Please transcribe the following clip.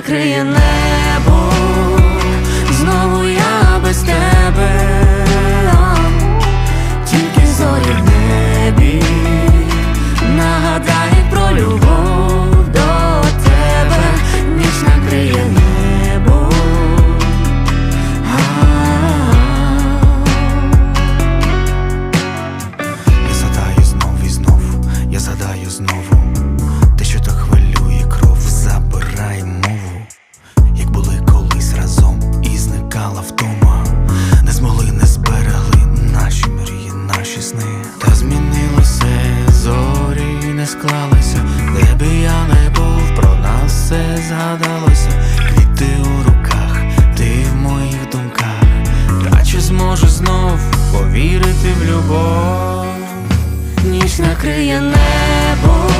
накриє небо, знову я без тебе, тільки зорі в небі нагадають про любов до тебе, ніч накриє небо. Я задаю знов і знов, я задаю знову сни. Та змінилося зорі не склалися, де би я не був, про нас все згадалося, квіти у руках, ти в моїх думках, та чи зможу знов повірити в любов? Ніч накриє небо,